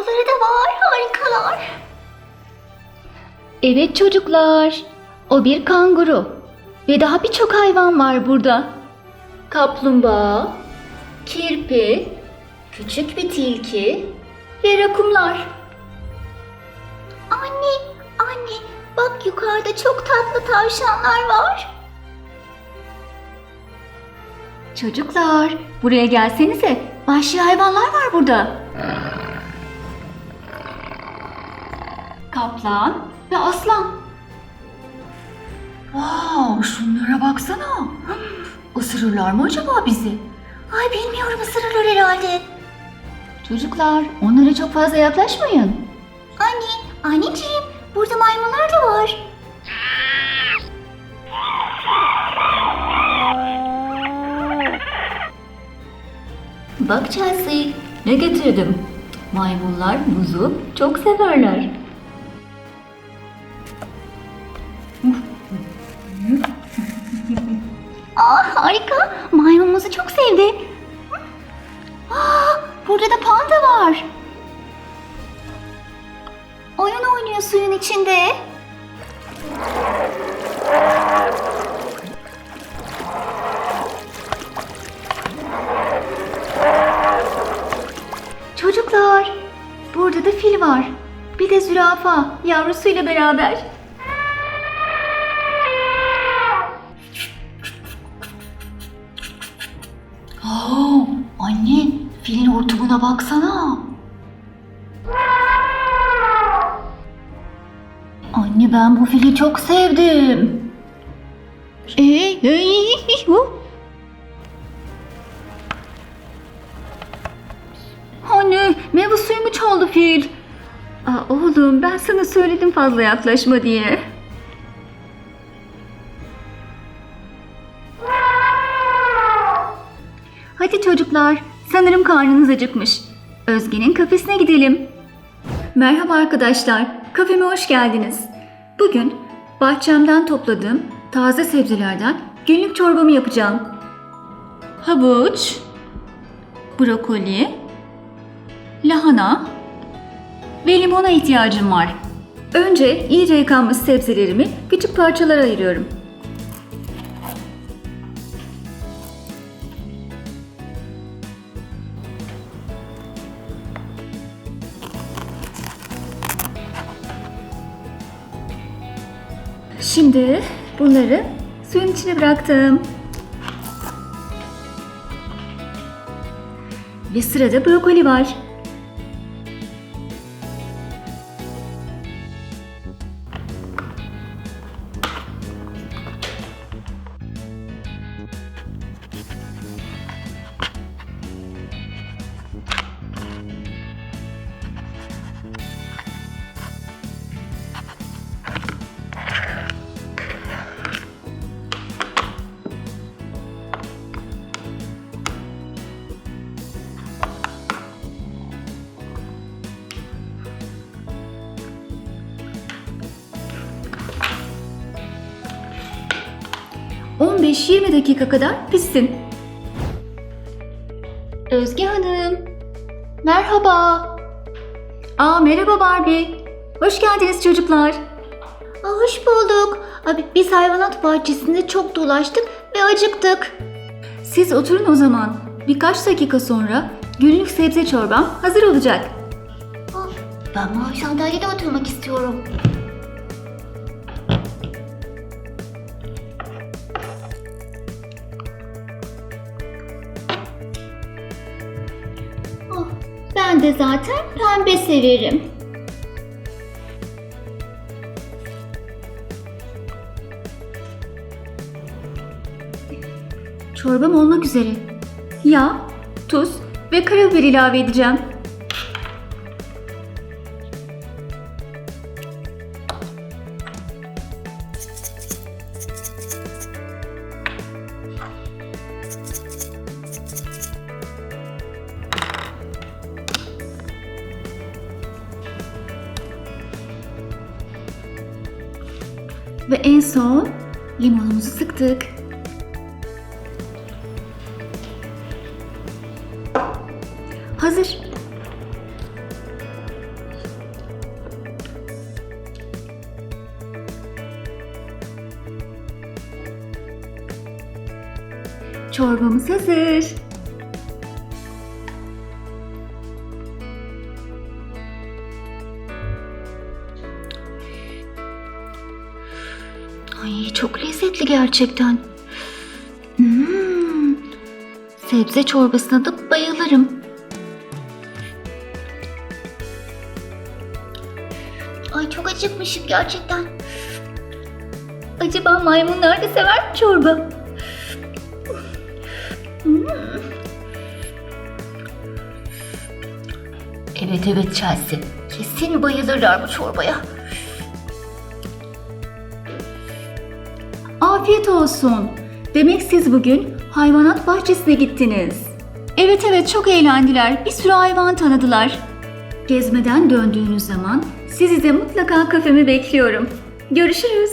Ayakkabıları da var. Harikalar. Evet çocuklar. O bir kanguru. Ve daha birçok hayvan var burada. Kaplumbağa, kirpi, küçük bir tilki ve rakumlar. Anne, anne bak yukarıda çok tatlı tavşanlar var. Çocuklar buraya gelsenize. Vahşi hayvanlar var burada. Kaplan ve aslan. Wow, şunlara baksana. Isırırlar mı acaba bizi? Ay bilmiyorum ısırırlar herhalde. Çocuklar, onlara çok fazla yaklaşmayın. Anne, anneciğim, burada maymunlar da var. Bak Chelsea, ne getirdim? Maymunlar buzu çok severler. Harika, maymunumuzu çok sevdi. Aa, burada da panda var. Oyun oynuyor suyun içinde. Çocuklar, burada da fil var. Bir de zürafa, yavrusuyla beraber. Hortumuna baksana. Anne ben bu fili çok sevdim. Anne, meyve suyumu çaldı fil. Aa, oğlum ben sana söyledim fazla yaklaşma diye. Hadi çocuklar, sanırım karnınız acıkmış. Özge'nin kafesine gidelim. Merhaba arkadaşlar, kafeme hoş geldiniz. Bugün bahçemden topladığım taze sebzelerden günlük çorbamı yapacağım. Havuç, brokoli, lahana ve limona ihtiyacım var. Önce iyice yıkanmış sebzelerimi küçük parçalara ayırıyorum. Şimdi bunları suyun içine bıraktım. Ve sırada brokoli var. ...15-20 dakika kadar pişsin. Özge Hanım. Merhaba. Aa merhaba Barbie. Hoş geldiniz çocuklar. Aa, hoş bulduk. Abi, biz hayvanat bahçesinde çok dolaştık ve acıktık. Siz oturun o zaman. Birkaç dakika sonra günlük sebze çorbam hazır olacak. Ben mavi sandalyede oturmak istiyorum. De zaten pembe severim. Çorbam olmak üzere. Yağ, tuz ve karabiber ilave edeceğim. Ve en son limonumuzu sıktık. Hazır. Çorbamız hazır. Ay çok lezzetli gerçekten. Hmm, sebze çorbasına da bayılırım. Ay çok acıkmışım gerçekten. Acaba maymunlar da sever mi çorba? Hmm. Evet evet Chelsea. Kesin bayılırlar bu çorbaya. Afiyet olsun. Demek siz bugün hayvanat bahçesine gittiniz. Evet evet çok eğlendiler. Bir sürü hayvan tanıdılar. Gezmeden döndüğünüz zaman sizi de mutlaka kafeme bekliyorum. Görüşürüz.